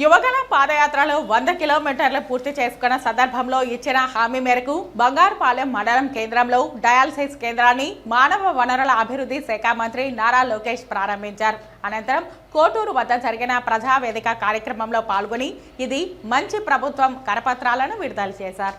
యువగల పాదయాత్రలో వంద కిలోమీటర్లు పూర్తి చేసుకున్న సందర్భంలో ఇచ్చిన హామీ మేరకు బంగారుపాలెం మండలం కేంద్రంలో డయాలసిస్ కేంద్రాన్ని మానవ వనరుల అభివృద్ధి శాఖ మంత్రి నారా లోకేష్ ప్రారంభించారు. అనంతరం కోటూరు వద్ద జరిగిన ప్రజావేదిక కార్యక్రమంలో పాల్గొని ఇది మంచి ప్రభుత్వం కరపత్రాలను విడుదల చేశారు.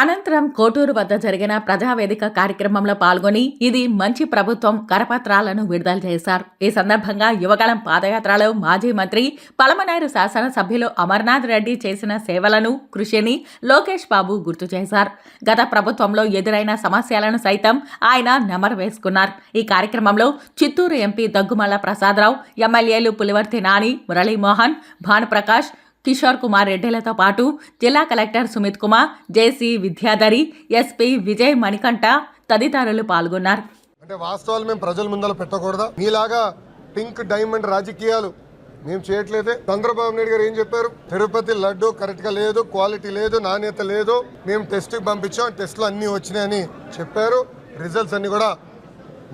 అనంతరం కోటూరు వద్ద జరిగిన ప్రజావేదిక కార్యక్రమంలో పాల్గొని ఇది మంచి ప్రభుత్వం కరపత్రాలను విడుదల చేశారు. ఈ సందర్భంగా యువగళం పాదయాత్రలో మాజీ మంత్రి పలమనేరు శాసనసభ్యులు అమర్నాథ్ రెడ్డి చేసిన సేవలను కృషిని లోకేష్ బాబు గుర్తు చేశారు. గత ప్రభుత్వంలో ఎదురైన సమస్యలను సైతం ఆయన నెమరు వేసుకున్నారు. ఈ కార్యక్రమంలో చిత్తూరు ఎంపీ దగ్గుమల్ల ప్రసాదరావు ఎమ్మెల్యేలు పులివర్తి నాని మురళీమోహన్ భానుప్రకాష్ కిషోర్ కుమార్ రెడ్డిలతో పాటు జిల్లా collector Sumit Kumar JC Vidyadhari SP Vijay Manikanta తదితరులు పాల్గొన్నారు. అంటే వాస్తవాలు మేము ప్రజల ముందర పెట్టకూడదా? మీలాగా పింక్ డైమండ్ రాజకీయాలు మేము చేయట్లేదే. చంద్రబాబు నాయుడు గారు ఏం చెప్పారు? తిరుపతి లడ్డు కరెక్ట్గా లేదు క్వాలిటీ లేదు నాణ్యత లేదు మేము టెస్ట్ పంపించాం టెస్ట్లు అన్ని వచ్చినాయని చెప్పారు. రిజల్ట్స్ అన్ని కూడా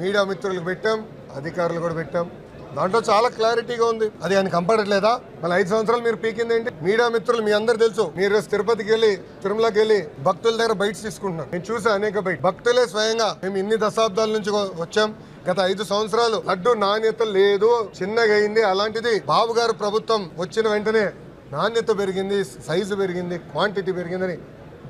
మీడియా మిత్రులకు పెట్టాం అధికారులు కూడా పెట్టాం. దాంట్లో చాలా క్లారిటీగా ఉంది. అది ఆయన కంపడట్లేదా మళ్ళీ ఐదు సంవత్సరాలు మీరు పీకింది ఏంటి? మీడియా మిత్రులు మీ అందరు తెలుసు. మీరు తిరుపతికి వెళ్ళి తిరుమలకి వెళ్ళి భక్తుల దగ్గర బయట తీసుకుంటున్నారు. నేను చూసా అనేక బయట భక్తులే స్వయంగా మేము ఇన్ని దశాబ్దాల నుంచి వచ్చాం. గత ఐదు సంవత్సరాలు లడ్డు నాణ్యత లేదు. చిన్నగా అయింది. అలాంటిది బాబు గారు ప్రభుత్వం వచ్చిన వెంటనే నాణ్యత పెరిగింది సైజు పెరిగింది క్వాంటిటీ పెరిగిందని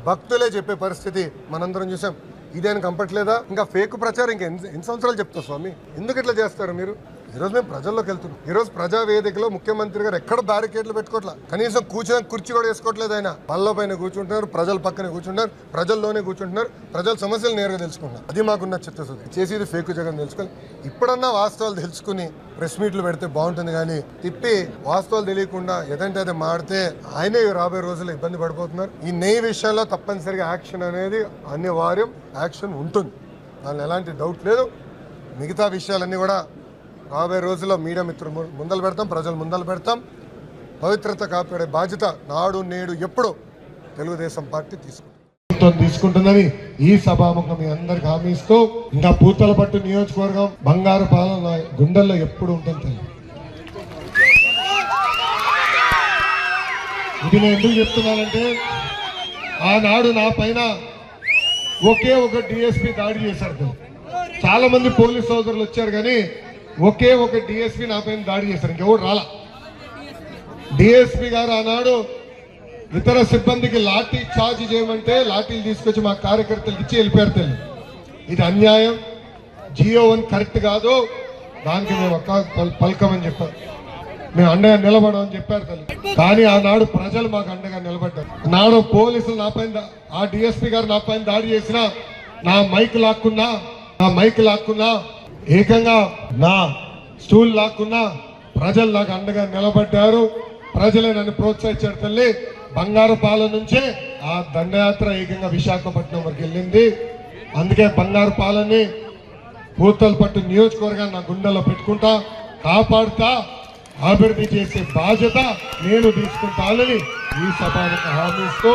భక్తులే చెప్పే పరిస్థితి మనందరం చూసాం. ఇదేని కంపట్లేదా ఇంకా ఫేక్ ప్రచారం ఇంకా ఎన్ని ఎన్ని సంవత్సరాలు చెప్తా స్వామి? ఎందుకు ఇట్లా చేస్తారు మీరు? ఈరోజు మేము ప్రజల్లోకి వెళ్తున్నాం. ఈరోజు ప్రజా వేదికలో ముఖ్యమంత్రి గారు ఎక్కడ బ్యారికేడ్లు పెట్టుకోవట్లా కనీసం కూర్చొని కుర్చీ కూడా వేసుకోవట్లేదు ఆయన. పళ్ళ పైన కూర్చుంటున్నారు ప్రజల పక్కన కూర్చుంటున్నారు ప్రజల్లోనే కూర్చుంటున్నారు ప్రజల సమస్యలు నేరుగా తెలుసుకుంటున్నారు. అది మాకున్న చిత్తశుద్ధి. చేసేది ఫేక్ జగన్ తెలుసుకొని ఇప్పుడన్నా వాస్తవాలు తెలుసుకుని ప్రెస్ మీట్లు పెడితే బాగుంటుంది కానీ తిప్పి వాస్తవాలు తెలియకుండా ఏదంటే అది మాడితే ఆయనే రాబోయే రోజుల్లో ఇబ్బంది పడిపోతున్నారు. ఈ నెయ్యి విషయంలో తప్పనిసరిగా యాక్షన్ అనేది అనివార్యం యాక్షన్ ఉంటుంది. దానిలో ఎలాంటి డౌట్ లేదు. మిగతా విషయాలన్నీ కూడా రాబోయే రోజుల్లో మీడియా మిత్రులు ముందలు పెడతాం ప్రజలు ముందలు పెడతాం. పవిత్రత కాపాడే బాధ్యత నాడు నేడు ఎప్పుడు తెలుగుదేశం పార్టీ తీసుకుంటుంది. ప్రభుత్వం తీసుకుంటుందని ఈ సభాముఖం మీ అందరికి హామీ ఇస్తూ ఇంకా పూతల పట్టు నియోజకవర్గం బంగారు పాలన గుండెల్లో ఎప్పుడు ఉంటుంది ఇది నేను ఎందుకు చెప్తున్నానంటే ఆనాడు నా పైన ఒకే ఒక డిఎస్పి దాడి చేశారు. చాలా మంది పోలీస్ సోదరులు వచ్చారు కానీ ఒకే ఒక డిఎస్పి నా పైన దాడి చేశారు. ఇంకెవరు రాలా? డిఎస్పి గారు ఆనాడు ఇతర సిబ్బందికి లాఠీ చార్జ్ చేయమంటే లాఠీలు తీసుకొచ్చి మా కార్యకర్తలకు ఇచ్చి వెళ్ళిపోయారు. తల్లి ఇది అన్యాయం. జియో వన్ కరెక్ట్ కాదు. దానికి మేము ఒక్క పలకమని చెప్పారు. మేము అండగా నిలబడమని చెప్పారు తల్లి. కానీ ఆనాడు ప్రజలు మాకు అండగా నిలబడ్డారు. నాడు పోలీసులు నా పైన ఆ డిఎస్పి గారు నా పైన దాడి చేసినా నా మైక్ లాక్కున్నా నా మైక్ లాక్కున్నా ఏకంగా నా స్టూల్ లాక్కున్నా ప్రజలు నాకు అండగా నిలబడ్డారు. ప్రజలే నన్ను ప్రోత్సహించారు తల్లి. బంగారు పాల నుంచే ఆ దండయాత్ర ఏకంగా విశాఖపట్నం వరకు వెళ్ళింది. అందుకే బంగారు పాలని పట్టు నియోజకవర్గాన్ని నా గుండెల్లో పెట్టుకుంటా కాపాడుతా అభివృద్ధి చేసే బాధ్యత నేను తీసుకుంటానని ఈ సభకు హామీ ఇస్తూ